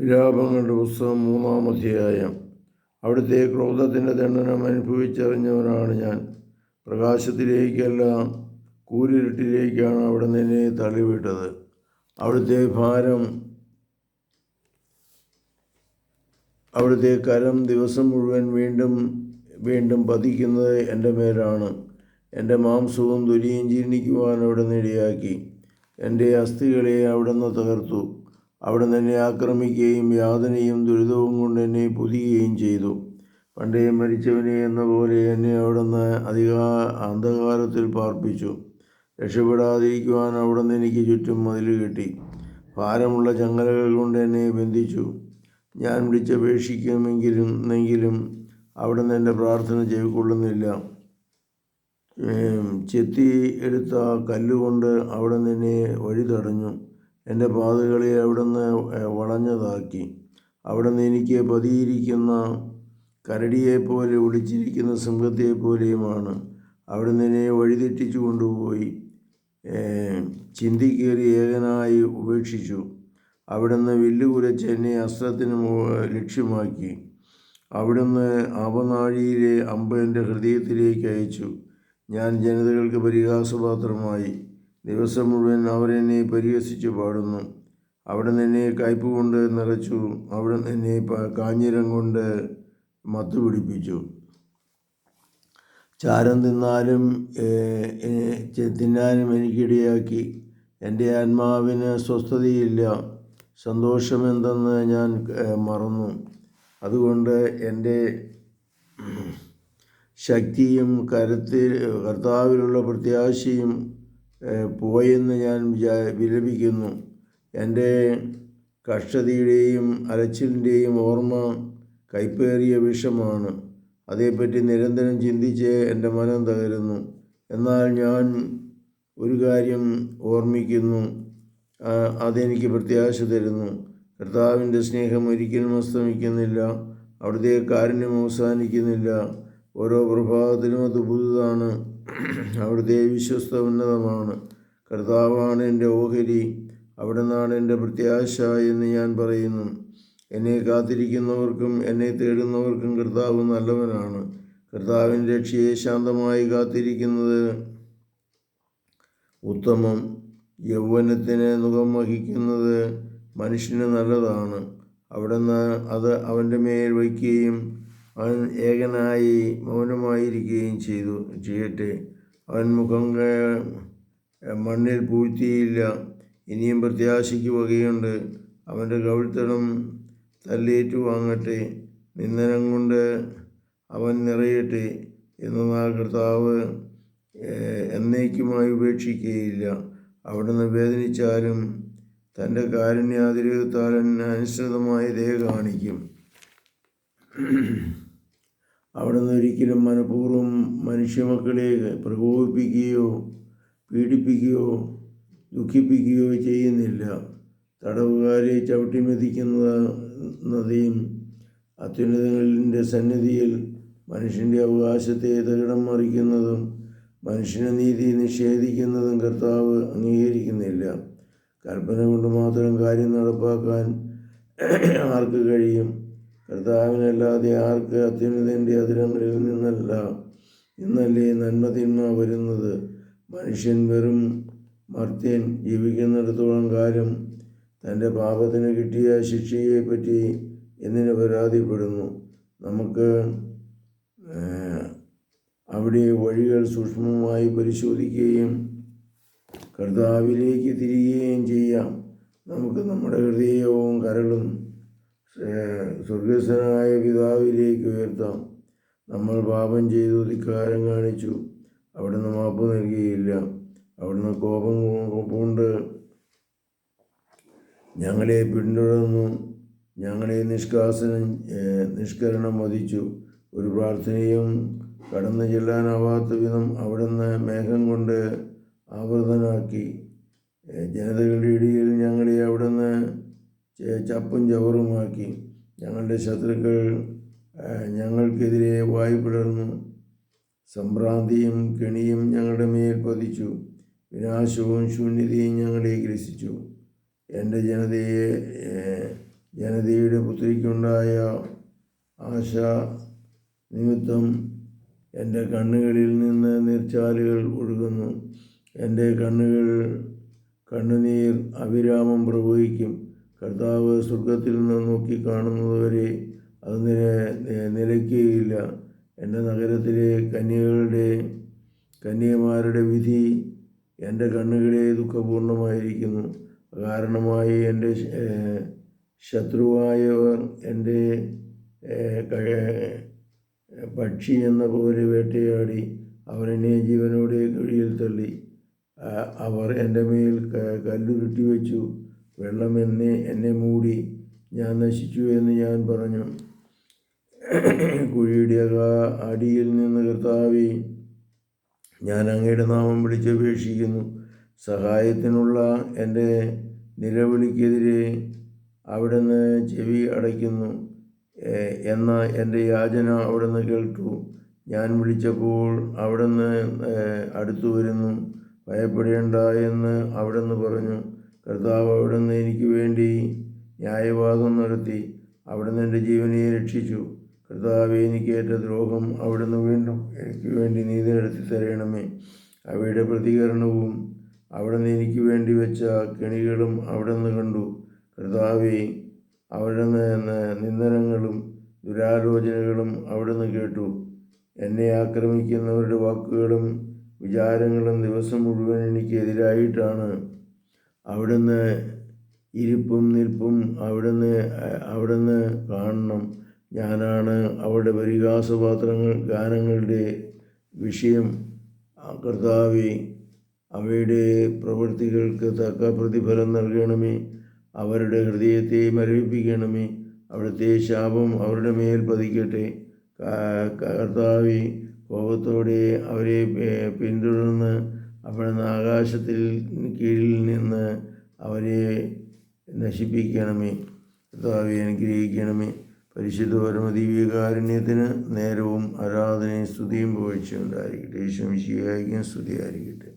വിലാപങ്ങളുടെ പുസ്തകം മൂന്നാം അധ്യായം. അവിടുത്തെ ക്രോധത്തിന്റെ ദണ്ഡനം അനുഭവിച്ചറിഞ്ഞവനാണ് ഞാൻ. പ്രകാശത്തിലേക്കല്ല കൂരിരുട്ടിലേക്കാണ് അവിടെ നിന്നെ തള്ളിവിട്ടത്. അവിടുത്തെ ഭാരം അവിടുത്തെ കരം ദിവസം മുഴുവൻ വീണ്ടും വീണ്ടും പതിക്കുന്നത് എന്റെ മേലാണ്. എന്റെ മാംസവും ദുരിയും ജീർണിക്കുവാൻ അവിടുന്ന് ഇടയാക്കി. എന്റെ അസ്ഥികളെ അവിടുന്ന് തകർത്തു. അവിടുന്ന് എന്നെ ആക്രമിക്കുകയും യാതനയും ദുരിതവും കൊണ്ട് എന്നെ പുതിയുകയും ചെയ്തു. പണ്ടേ മരിച്ചവനെ എന്ന പോലെ എന്നെ അവിടുന്ന് അധികാ അന്ധകാരത്തിൽ പാർപ്പിച്ചു. രക്ഷപ്പെടാതിരിക്കുവാൻ അവിടുന്ന് എനിക്ക് ചുറ്റും മതിൽ കെട്ടി. ഭാരമുള്ള ചങ്ങലകൾ കൊണ്ട് എന്നെ ബന്ധിച്ചു. ഞാൻ വിളിച്ചപേക്ഷിക്കുമെങ്കിലും എന്നെങ്കിലും അവിടുന്ന് എന്റെ പ്രാർത്ഥന ചെവിക്കൊള്ളുന്നില്ല ചെത്തി എടുത്ത കല്ലുകൊണ്ട് അവിടെ നിന്നെ വഴി തടഞ്ഞു എന്റെ പാതകളെ അവിടുന്ന് വളഞ്ഞതാക്കി. അവിടുന്ന് എനിക്ക് പതിയിരിക്കുന്ന കരടിയെപ്പോലെ ഒളിച്ചിരിക്കുന്ന സിംഹത്തെപ്പോലെയുമാണ്. അവിടുന്ന് എന്നെ വഴിതെറ്റിച്ചു കൊണ്ടുപോയി. ചിന്തിക്കേറി ഏകനായി ഉപേക്ഷിച്ചു. അവിടുന്ന് വില്ലുകുലച്ച് എന്നെ അസ്ത്രത്തിന് ലക്ഷ്യമാക്കി. അവിടുന്ന് അവനാഴിയിലെ അമ്പ് എന്റെ ഹൃദയത്തിലേക്ക് അയച്ചു. ഞാൻ ജനതകൾക്ക് പരിഹാസപാത്രമായി. ദിവസം മുഴുവൻ അവരെന്നെ പരിഹസിച്ചു പാടുന്നു. അവിടെ നിന്നെ കയ്പ് കൊണ്ട് നിറച്ചു. അവിടെ നിന്നെ കാഞ്ഞിരം കൊണ്ട് മത്തു പിടിപ്പിച്ചു. ചാരം തിന്നാലും തിന്നാനും എനിക്കിടയാക്കി. എന്റെ ആത്മാവിന് സ്വസ്ഥതയില്ല. സന്തോഷമെന്തെന്ന് ഞാൻ മറന്നു. അതുകൊണ്ട് എന്റെ ശക്തിയും കരുത്തിൽ കർത്താവിലുള്ള പ്രത്യാശയും പോയെന്ന് ഞാൻ വിചാ- വിലപിക്കുന്നു. എന്റെ കഷ്ടതയുടെയും അലച്ചിലിന്റെയും ഓർമ്മ കൈപ്പേറിയ വിഷമാണ്. അതേപ്പറ്റി നിരന്തരം ചിന്തിച്ച് എന്റെ മനം തകരുന്നു. എന്നാൽ ഞാൻ ഒരു കാര്യം ഓർമ്മിക്കുന്നു. അതെനിക്ക് പ്രത്യാശ തരുന്നു. കർത്താവിന്റെ സ്നേഹം ഒരിക്കലും അസ്തമിക്കുന്നില്ല. അവിടുത്തെ കാരുണ്യം അവസാനിക്കുന്നില്ല. ഓരോ പ്രഭാതത്തിലും അത് പുതുതാണ്. അവിടുത്തെ വിശ്വസ്ത ഉന്നതമാണ് കർത്താവാണ് എന്റെ ഓഹരി അവിടെ നിന്നാണ് എന്റെ പ്രത്യാശ എന്ന് ഞാൻ പറയുന്നു. എന്നെ കാത്തിരിക്കുന്നവർക്കും എന്നെ തേടുന്നവർക്കും കർത്താവ് നല്ലവനാണ്. കർത്താവിന്റെ രക്ഷയെ ശാന്തമായി കാത്തിരിക്കുന്നത് ഉത്തമം. യൗവനത്തിന് മുഖം വഹിക്കുന്നത് മനുഷ്യന് നല്ലതാണ്. അവിടുന്ന് അത് അവന്റെ മേൽ വയ്ക്കുകയും അവൻ ഏകനായി മൗനമായിരിക്കുകയും ചെയ്തു. ചെയ്യട്ടെ അവൻ മുഖം മണ്ണിൽ പൂഴ്ത്തിയില്ല. ഇനിയും പ്രത്യാശയ്ക്ക് വകയുണ്ട്. അവന്റെ കവിൾത്തടം തല്ലേറ്റു വാങ്ങട്ടെ നിന്ദനം കൊണ്ട് അവൻ നിറയട്ടെ എന്നാൽ കർത്താവ് എന്നേക്കുമായി ഉപേക്ഷിക്കുകയില്ല അവിടുന്ന് വേദനിച്ചാലും തന്റെ കാരുണ്യാതിരകത്താൽ അനുസൃതമായ ദയ കാണിക്കും. അവിടുന്ന് ഒരിക്കലും മനഃപൂർവം മനുഷ്യമക്കളെ പ്രകോപിപ്പിക്കുകയോ പീഡിപ്പിക്കുകയോ ദുഃഖിപ്പിക്കുകയോ ചെയ്യുന്നില്ല. തടവുകാരെ ചവിട്ടിമെതിക്കുന്നതെയും അത്യുന്നതങ്ങളിന്റെ സന്നിധിയിൽ മനുഷ്യന്റെ അവകാശത്തെ തകിടം മറിക്കുന്നതും മനുഷ്യന് നീതി നിഷേധിക്കുന്നതും കർത്താവ് അംഗീകരിക്കുന്നില്ല. കൽപ്പന കൊണ്ട് മാത്രം കാര്യം നടപ്പാക്കാൻ ആർക്ക് കഴിയും? കർത്താവിനല്ലാതെ ആർക്ക് അത്യുന്നതിന്റെ അതിരങ്ങളിൽ നിന്നല്ല. ഇന്നല്ലേ നന്മ തിന്മ വരുന്നത്. മനുഷ്യൻ വെറും മർത്യൻ ജീവിക്കുന്നിടത്തോളം കാലം തന്റെ പാപത്തിന് കിട്ടിയ ശിക്ഷയെപ്പറ്റി എന്നിന് പരാതിപ്പെടുന്നു. നമുക്ക് അവിടെ വഴികൾ സൂക്ഷ്മമായി പരിശോധിക്കുകയും കർത്താവിലേക്ക് തിരികുകയും ചെയ്യാം. നമുക്ക് നമ്മുടെ ഹൃദയവും കരളും സ്വർഗസ്വനായ പിതാവിലേക്ക് ഉയർത്താം. നമ്മൾ പാപം ചെയ്തു ധിക്കാരം കാണിച്ചു. അവിടുന്ന് മാപ്പ് നൽകിയില്ല. അവിടുന്ന് കോപം കൊണ്ട് ഞങ്ങളെ പിന്തുടർന്നു. ഞങ്ങളെ നിഷ്കാസനം നിഷ്കരണം വധിച്ചു. ഒരു പ്രാർത്ഥനയും കടന്നു ചെല്ലാനാവാത്ത വിധം അവിടുന്ന് മേഘം കൊണ്ട് ആവൃതനാക്കി ജനതകളുടെ ഇടയിൽ ഞങ്ങളെ അവിടുന്ന് ചപ്പും ചവറുമാക്കി ഞങ്ങളുടെ ശത്രുക്കൾ ഞങ്ങൾക്കെതിരെ വായു പിളർന്നു സംഭ്രാന്തിയും കെണിയും ഞങ്ങളുടെ മേൽ പതിച്ചു. വിനാശവും ശൂന്യതയും ഞങ്ങളെ ഗ്രസിച്ചു. എന്റെ ജനതയെ ജനതയുടെ പുത്രിക്കുണ്ടായ ആശ നിമിത്തം എന്റെ കണ്ണുകളിൽ നിന്ന് നീർച്ചാലുകൾ ഒഴുകുന്നു. എന്റെ കണ്ണുകൾ കണ്ണുനീർ അവിരാമം പ്രവഹിക്കും. കർത്താവ് സ്വർഗത്തിൽ നിന്ന് നോക്കി കാണുന്നതുവരെ അത് നില നിലയ്ക്കുകയില്ല. എന്റെ നഗരത്തിലെ കന്യകളുടെ കന്യമാരുടെ വിധി എന്റെ കണ്ണുകളെ ദുഃഖപൂർണമായിരിക്കുന്നു. കാരണമായി എന്റെ ശത്രുവായവർ എന്റെ പക്ഷി എന്ന പോലെ വേട്ടയാടി. അവർ എന്നെ ജീവനോടെ കുഴിയിൽ തള്ളി. അവർ എന്റെ മേൽ കല്ലുരുട്ടി വെച്ചു. വെള്ളം എന്നെ എന്നെ മൂടി ഞാൻ നശിച്ചു എന്ന് ഞാൻ പറഞ്ഞു. കുഴിയുടെ അടിയിൽ നിന്ന് കർത്താവി ഞാൻ അങ്ങയുടെ നാമം വിളിച്ചപേക്ഷിക്കുന്നു സഹായത്തിനുള്ള എന്റെ നിലവിളിക്കെതിരെ അവിടുന്ന് ചെവി അടയ്ക്കുന്നു. എന്ന എന്റെ യാചന അവിടുന്ന് കേട്ടു. ഞാൻ വിളിച്ചപ്പോൾ അവിടുന്ന് അടുത്തു വരുന്നു. ഭയപ്പെടേണ്ട എന്ന് അവിടുന്ന് പറഞ്ഞു. കർത്താവ് അവിടുന്ന് എനിക്ക് വേണ്ടി ന്യായവാദം നടത്തി അവിടുന്ന് എന്റെ ജീവനെ രക്ഷിച്ചു. കർത്താവ് എനിക്കേറ്റ ദ്രോഹം അവിടുന്ന് വീണ്ടും എനിക്ക് വേണ്ടി നീതി നടത്തി തരണമേ. അവയുടെ പ്രതികരണവും അവിടുന്ന് എനിക്ക് വേണ്ടി വെച്ച കെണികളും അവിടുന്ന് കണ്ടു. കർത്താവെ അവിടുന്ന് നിന്ദനങ്ങളും ദുരാലോചനകളും അവിടുന്ന് കേട്ടു. എന്നെ ആക്രമിക്കുന്നവരുടെ വാക്കുകളും വിചാരങ്ങളും ദിവസം മുഴുവൻ എനിക്ക് എതിരായിട്ടാണ്. അവിടുന്ന് ഇരിപ്പും നിൽപ്പും അവിടുന്ന് അവിടുന്ന് കാണണം. ഞാനാണ് അവരുടെ പരിഹാസപാത്രങ്ങൾ ഗാനങ്ങളുടെ വിഷയം. കർത്താവെ അവയുടെ പ്രവൃത്തികൾക്ക് തക്ക പ്രതിഫലം നൽകണമേ. അവരുടെ ഹൃദയത്തെ മരവിപ്പിക്കണമേ. അവിടുത്തെ ശാപം അവരുടെ മേൽ പതിക്കട്ടെ. കർത്താവി കോപത്തോടെ അവരെ പിന്തുടർന്ന് അവിടുന്ന് ആകാശത്തിൽ കീഴിൽ നിന്ന് അവരെ നശിപ്പിക്കണമേ. കർത്താവെ അനുഗ്രഹിക്കണമേ. പരിശുദ്ധ പരമദിവ്യകാരുണ്യത്തിന് നേരവും ആരാധനയും സ്തുതിയും പുകഴ്ചയുണ്ടായിരിക്കട്ടെ യേശു സ്തുതിയായിരിക്കട്ടെ.